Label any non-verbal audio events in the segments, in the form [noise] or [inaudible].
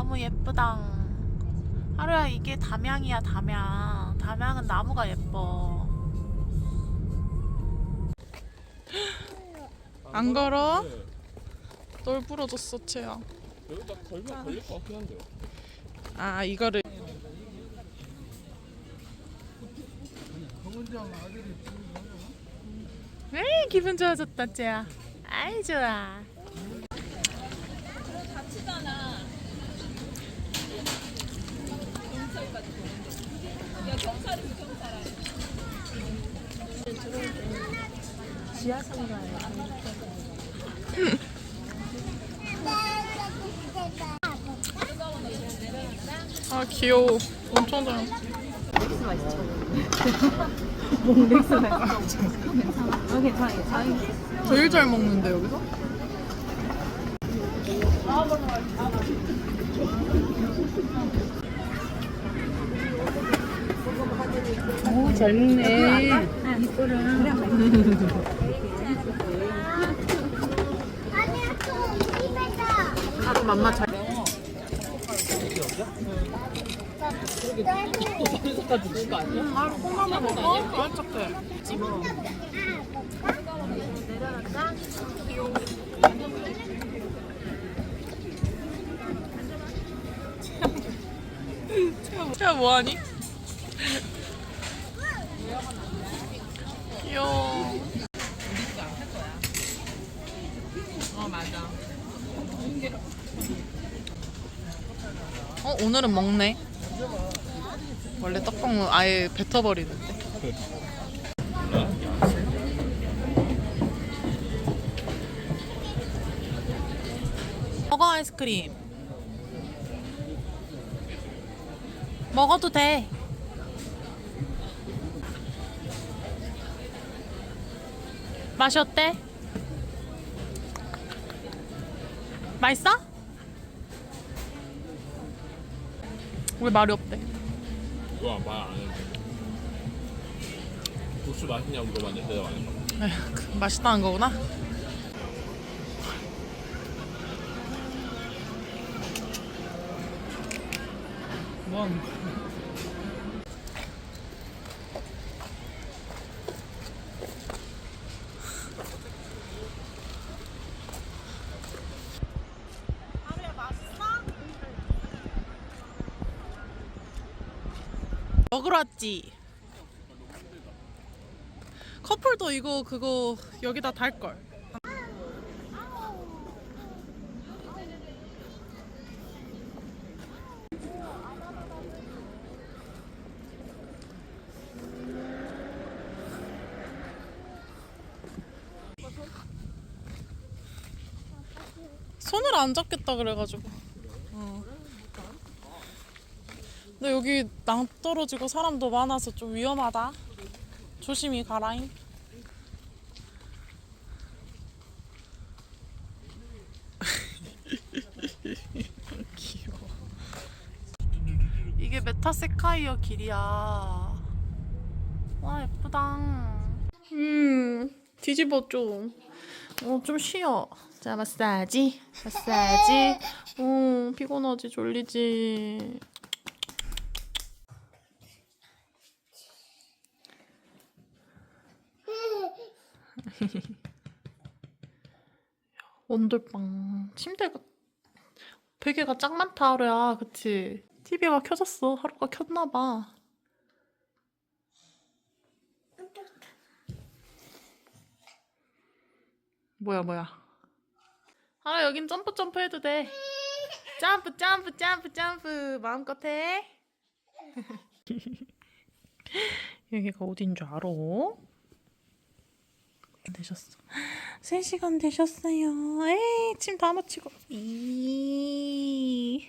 너무 예쁘당. 하루야 이게 담양이야 담양. 담양은 나무가 예뻐. [gasps] 안 걸어? 널 부러졌어 채야. 여기다 걸면 걸릴 것 같긴 한데요. 아 이거를. 에이 기분 좋아졌다 채야. 아이 좋아. 아 귀여워. 엄청 잘. 어, 괜찮아, 괜찮아. 제일 잘 먹는데 여기서? 오, 잘 먹네. 아니야, 맘마 잘. 아, 먹어? 채야 뭐하니? 귀여워. 어 맞아. 어 오늘은 먹네. 원래 떡볶이 아예 뱉어버리는데. 먹어 아이스크림. 먹어도 돼. 맛이 어때? 맛있어? 왜 말이 없대? 이거 말안 했는데. 국수 맛있냐고 물어봤는데 대답 안 했어. 에휴, [laughs] 그 맛있다는 거구나. 뭔? 왔지. 커플도 이거 그거 여기다 달 걸. 손을 안 잡겠다 그래가지고. 어. 근데 여기 낭 떨어지고 사람도 많아서 좀 위험하다. 조심히 가라잉. [laughs] 귀여워. 이게 메타세카이어 길이야. 와 예쁘다. 음 뒤집어 좀. 어좀 쉬어. 자 마사지, 마사지. [laughs] 어 피곤하지 졸리지. [laughs] 원돌빵. 침대가 베개가 짱 많다 하루야. 그치? TV가 켜졌어. 하루가 켰나봐. 뭐야 뭐야? 하루 여긴 점프 점프 해도 돼. 점프 점프 점프 점프. 마음껏 해. [laughs] 여기가 어딘 줄 알아? 되셨어. 3시간 되셨어요. 에이, 침 다 맞히고. 이.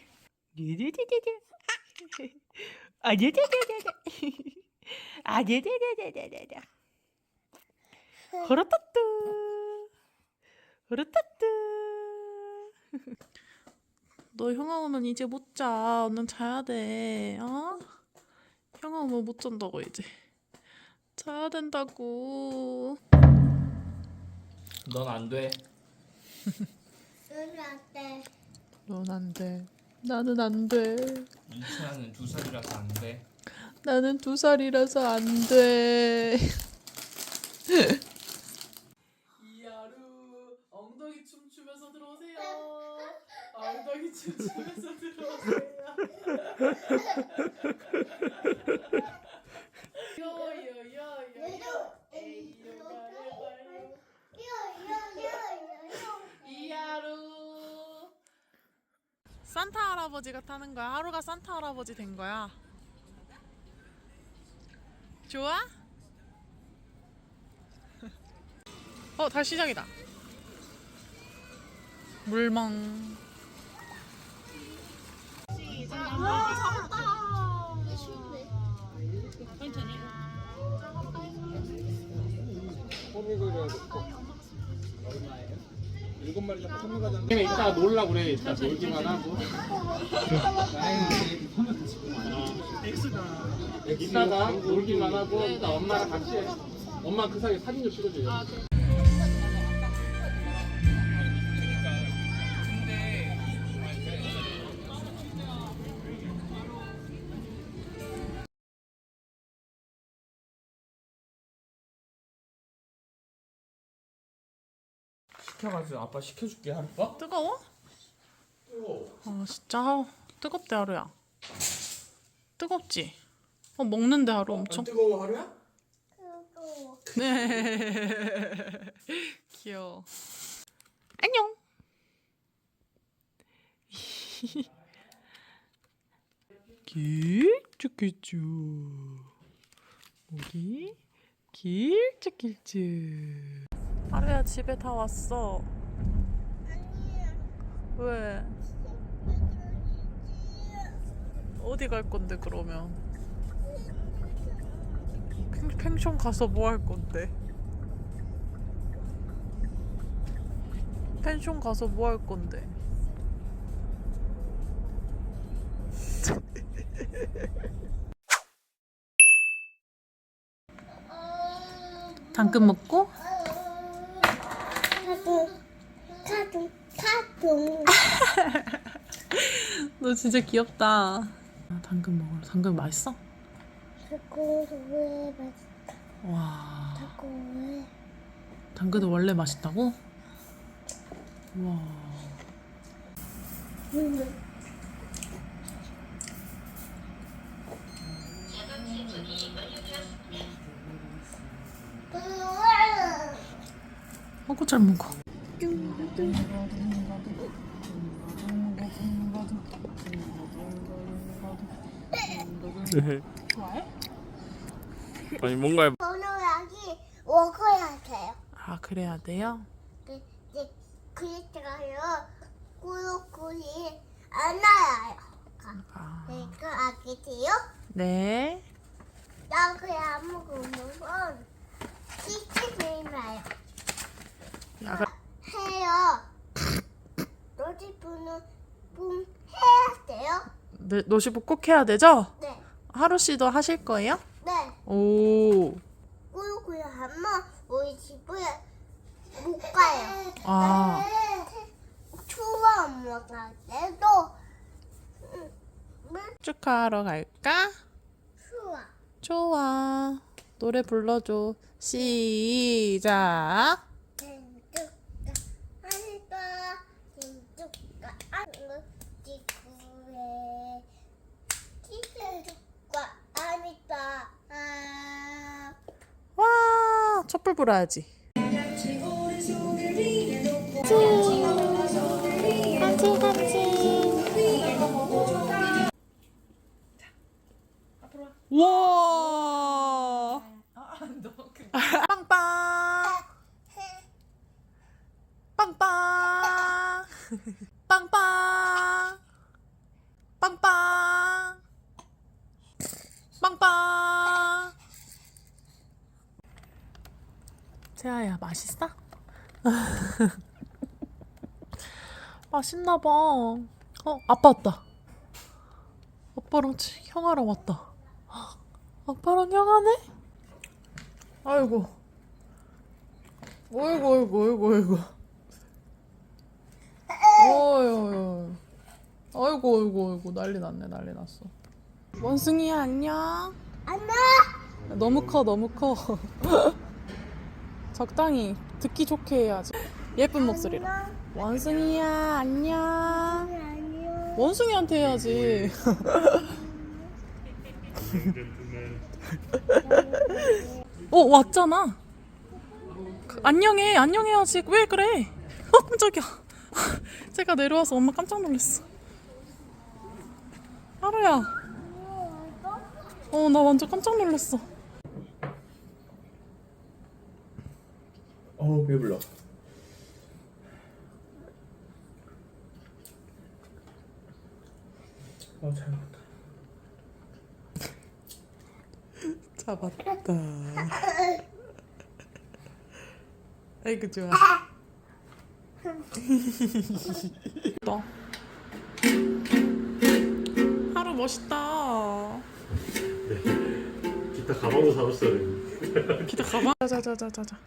유두두두두. 아, 유두두두두. 아, 유두두두두두. 호로따뚜. 호로따뚜. 너 형아 오면 이제 못 자. 얼른 자야 돼. 어? 형아 오면 못 잔다고 이제. 자야 된다고. 넌 안 돼. 눈 어때? 넌안 돼. 나는 안 돼. 이치아는 두 살이라서 안 돼. 나는 두 살이라서 안 돼. [laughs] 이하루 엉덩이 춤 추면서 들어오세요. 엉덩이 춤 추면서 들어오세요. 요요요요. [laughs] 에이요 가요 이하루. 산타 할아버지가 타는 거야. 하루가 산타 할아버지 된 거야. 좋아? [laughs] 어, 다시 시작이다. 물멍. 일곱 마리 잡고 선물 가자. 이따 놀라 그래. 이따 놀기만 하고. 이따가 놀기만 하고 이따 엄마랑 같이 해. 엄마 그 사이에 사진 좀 찍어줘요. 시켜가지고 아빠 시켜줄게 하루가? 뜨거워? 아, 진짜 뜨겁대 하루야. 뜨겁지? 어, 먹는데 하루 엄청. 뜨거워 하루야? 네. [laughs] 귀여워. 안녕. 길쭉길쭉. 우리 길쭉길쭉. 하루야 집에 다 왔어. 왜? 어디 갈 건데 그러면? 펜, 펜션 가서 뭐 할 건데? 펜션 가서 뭐 할 건데? [laughs] 당근 먹고? 카둥 카둥 카둥 [laughs] 너 진짜 귀엽다. 아, 당근 먹으러. 당근 맛있어? 자꾸 왜 맛있다 와. 자꾸 왜 당근은 원래 맛있다고? 와. 먹고 잘 먹어. 아니 뭔가 번호약이 먹어야 돼요 아 그래야 돼요? 그, 이제 그랬다가요 꾸역꾸이 안 나요 아. 그러니까 알겠지요? 네. 나 그냥 안 먹으면 치킨이 나요 해요 노티프는 좀 해야 돼요? 네, 노시부 꼭 해야 되죠? 네 하루 씨도 하실 거예요? 네. 오. 꾸역꾸역 하면 우리 집에 못 가요 아. 추워 먹을 때도 음, 축하하러 갈까? 추워 좋아. 노래 불러줘. 시작. 왼쪽가 하니까 왼쪽가 안고 지구에 기대쪽가 아니다 아 와, 촛불 불어야지. 와. 빵빵. 빵빵. 빵빵. 빵빵. 빵빵. 세아야 맛있어? [laughs] 맛있나 봐. 어 아빠 왔다. 아빠랑 치- 형아랑 왔다. 아빠랑 형아네? 아이고. 어이구 어이구 어이구 어이구. 어이구. 어이구 어이구 어이구 난리 났네 난리 났어. 원숭이야 안녕. 안녕. 너무 커 너무 커. [laughs] 적당히 듣기 좋게 해야지. 예쁜 목소리로. 원숭이야 안녕. 안녕. 원숭이한테 해야지. [laughs] 어 왔잖아. 안녕해 안녕해야지 왜 그래? 어 깜짝이야. [laughs] 제가 내려와서 엄마 깜짝 놀랐어. 하루야. 어 나 완전 깜짝 놀랐어. 어우 배불러. 어, 잘 먹었다. [laughs] 잡았다. [laughs] 아이고 좋아. 너. [laughs] 하루 멋있다. 기타 가방도 되는데. 기타 가방. 자자자자자.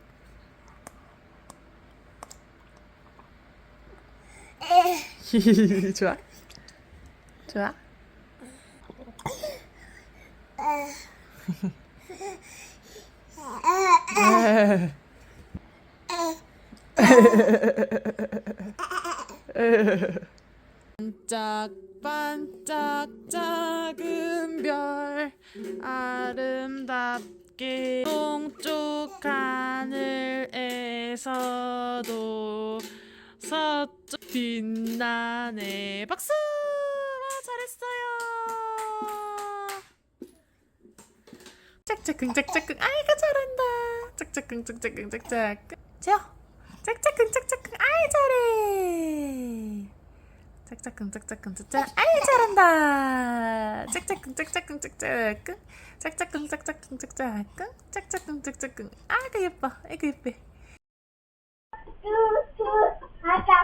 [laughs] 좋아. 좋아. 반짝반짝 작은 별 아름답게 동쪽 하늘에서도 서쪽 빛나네. 박수! 와 잘했어요. 짝짝꿍 짝짝꿍. 아이고 잘한다. 짝짝꿍 짝짝꿍 짝짝꿍. 재어 짝짝꿍 짝짝꿍. 아이 잘해. 짝짝꿍 짝짝꿍 짝짝 아이 잘한다. 짝짝꿍 짝짝꿍 짝짝꿍. 짝짝꿍 짝짝꿍 짝짝꿍. 짝짝꿍 짝짝꿍. 아이고 예뻐. 아이고 예뻐. 아자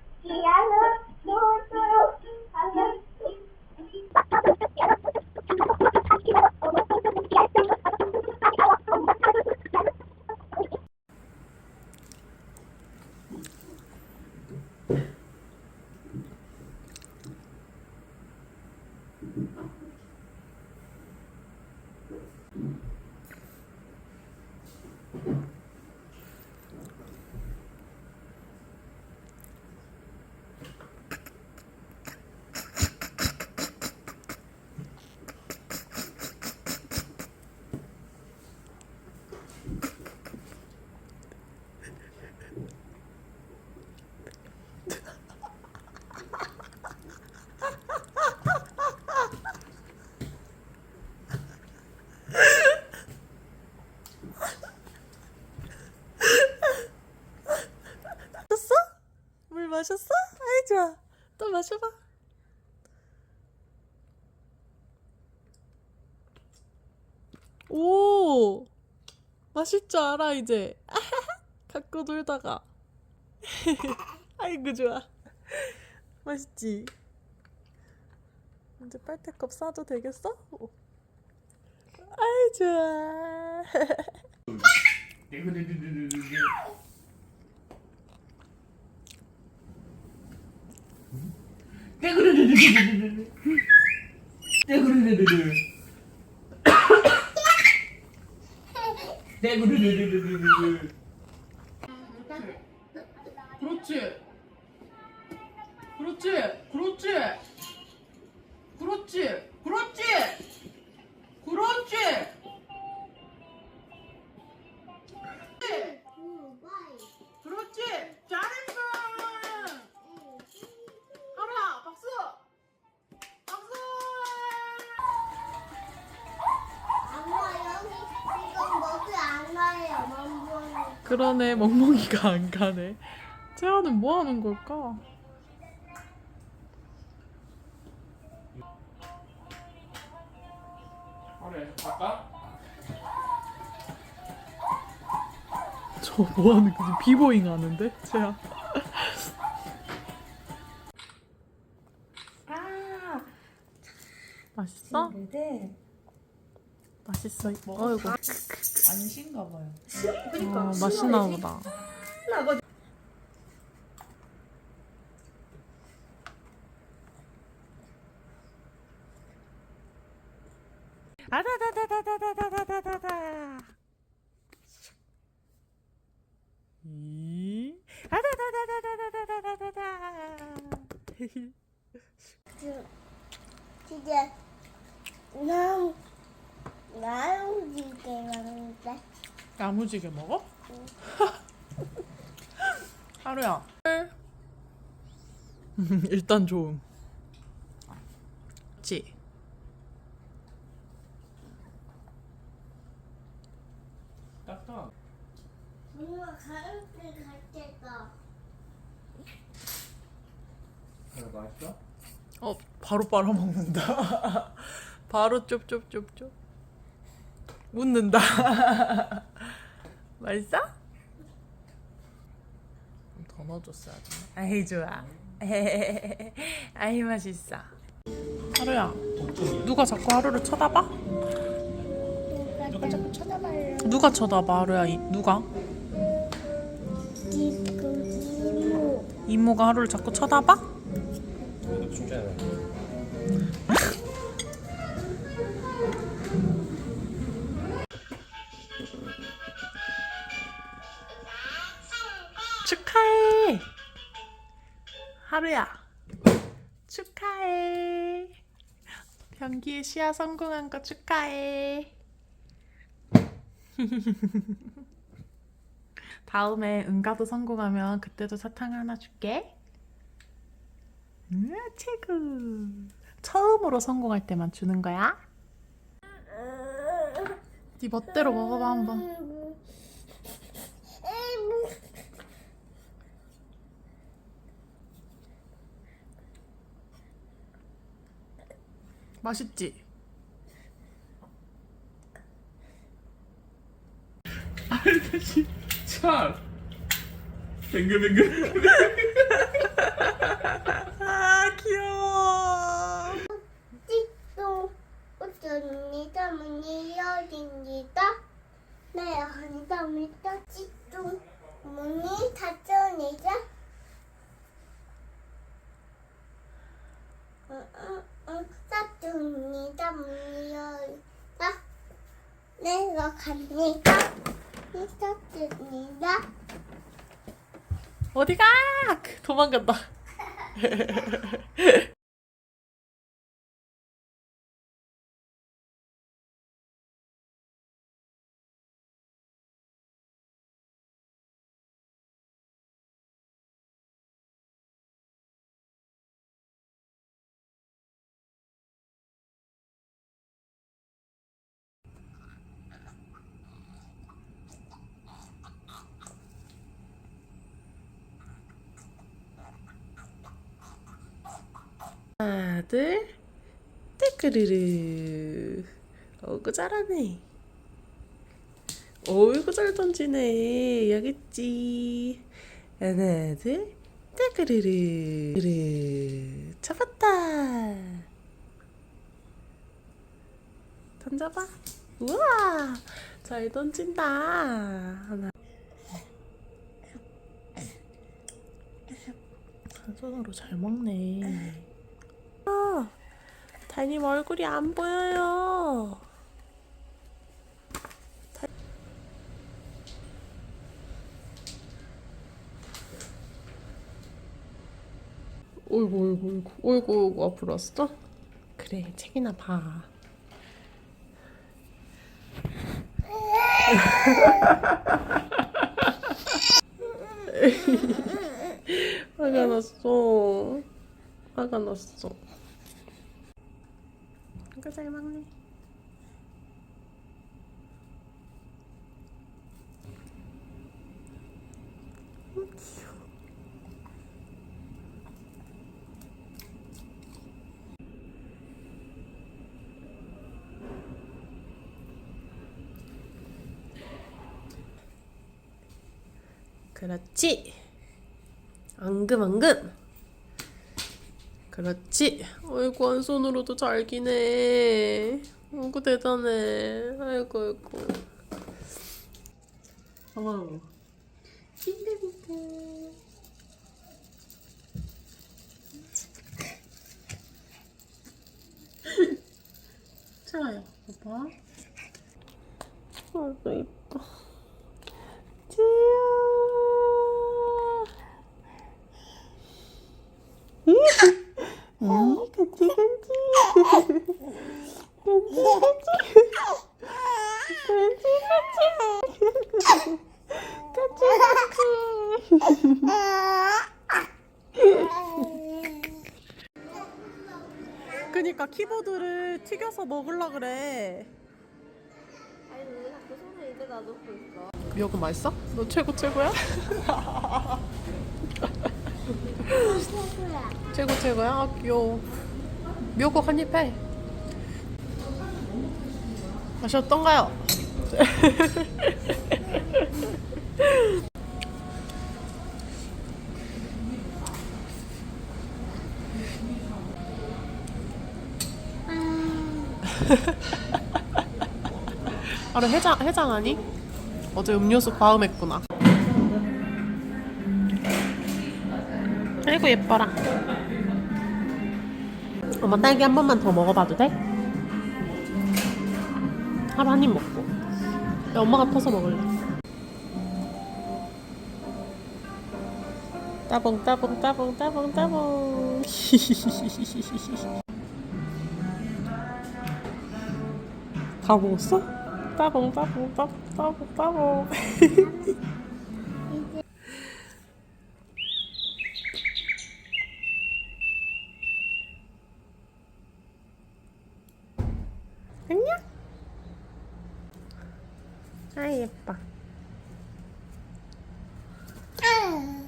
마실 줄 알아 이제 [laughs] 갖고 놀다가 [laughs] 아이고 좋아 맛있지? 이제 빨대컵 싸도 되겠어? 오. 아이 좋아 [laughs] 그렇지. 그렇지. 그렇지. 그렇지. 그러네 멍멍이가 안 가네. 채아는 뭐 하는 걸까? 그래? 저뭐 하는 거지? 비보잉 하는데? 채아. 아, 맛있어? 네. 맛있어. 어이구. 안 신가 봐요. 그러니까 어, 맛있나 보다. 아다다다다다다다다다다. 이 아다다다다다다다다다. [laughs] 진짜 난 나우지게 먹는데 야무지게 먹어? [laughs] 하루야. [laughs] 일단 좋음. 지. 딱딱. 갈 때가 그래 맛있어? 어, 바로 빨아 먹는다. [laughs] 바로 쪽쪽쪽쪽. 웃는다. 맛있어? 더 넣어줬어야지. 아이 좋아. [laughs] 아이 맛있어. 하루야, 누가 자꾸 하루를 쳐다봐? 누가 자꾸 쳐다봐요 누가 쳐다봐, 하루야? 이, 누가? 이모 이모가 하루를 자꾸 쳐다봐? 하루야. 축하해. 변기에 시야 성공한 거 축하해. [laughs] 다음에 응가도 성공하면 그때도 사탕 하나 줄게. 음, 최고. 처음으로 성공할 때만 주는 거야. 네 멋대로 먹어봐 한번. 맛있지? 참. 뱅글뱅글. 아 귀여워. 띠똥 웃습니다 문이 열립니다 네 감사합니다 띠똥 문이 닫힙니다 응응응 닫힙니다 문이 열립니다 내가 갑니다 닫힙니다 어디가? 도망간다. [laughs] 둘, 떼끄르르. 어구 잘하네. 어이구 잘 던지네. 여기 있지. 하나, 둘, 떼끄르르. 르르. 잡았다. 던져봐. 우와, 잘 던진다. 하나. 한 손으로 잘 먹네. 아, 달님 얼굴이 안 보여요. 달- 어이구 어이구 어이구 어이구 어이구 앞으로 왔어? 그래 책이나 봐. [laughs] 화가 났어. 화가 났어. 이거 잘 먹네. 음. 그렇지. 앙금 앙금. 그렇지. 아이고 한 손으로도 잘 기네. 아이고 대단해. 아이고 아이고. 어머. 싱글벙글. 좋아요, 봐봐. 아이고, 이뻐. 지야. 음, 간지, 간지. 간지, 간지. 그니까 키보드를 튀겨서 먹으려 그래. 아니 왜 자꾸 손을 입에다 놓고 있어? 미역국 맛있어? 너 최고 최고야? 최고 최고야? 아, 귀여워. 미역국 한 입 해. 맛이 어떤가요? 하루 해장 해장 하니? 어제 음료수 과음했구나. 아이고 예뻐라. 엄마 딸기 한 번만 더 먹어봐도 돼? 하루 한 입 먹고. 야, 엄마가 퍼서 먹을래. 따봉 따봉 따봉 따봉 따봉. [laughs] 다 먹었어? 따봉 따봉 따봉 따봉 따봉. [laughs] 안녕. 아 예뻐.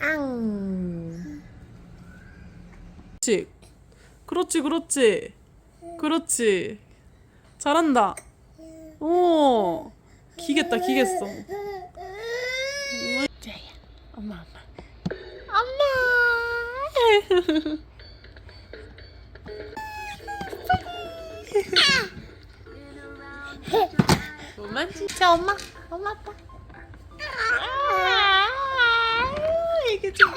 앙. 그렇지. 그렇지, 그렇지. 그렇지. 잘한다. 오. 기겠다, 기겠어. 자야. 엄마, 엄마. 엄마. 엄마 진짜 엄마 엄마 아빠 이게 좀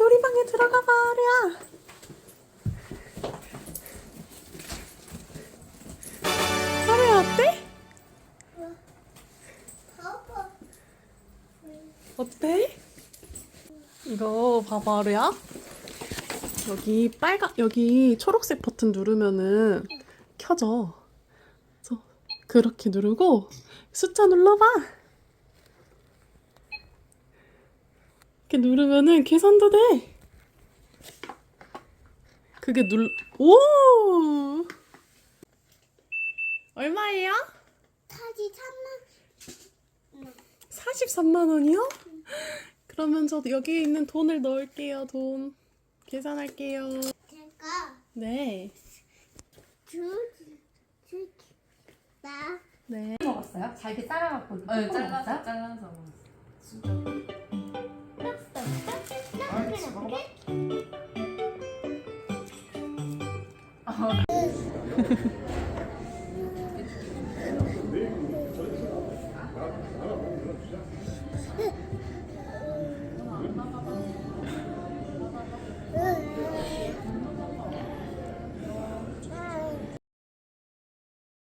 놀이방에 들어가 봐, 아리야. 아리야, 어때? 어때? 이거 봐봐, 아리야. 여기 빨간, 여기 초록색 버튼 누르면은 켜져. 그래서 그렇게 누르고 숫자 눌러봐. 이렇게 누르면은 계산도 돼. 그게 눌, 오! 얼마예요? 타지 3만 43만 원이요? 그러면 저 여기 있는 돈을 넣을게요. 돈 계산할게요. 제가 네. 주 주 나 네. 먹었어요? 잘게 잘라갖고 이렇게 네, 먹었어요? 잘라서. 맛있어 먹어봐.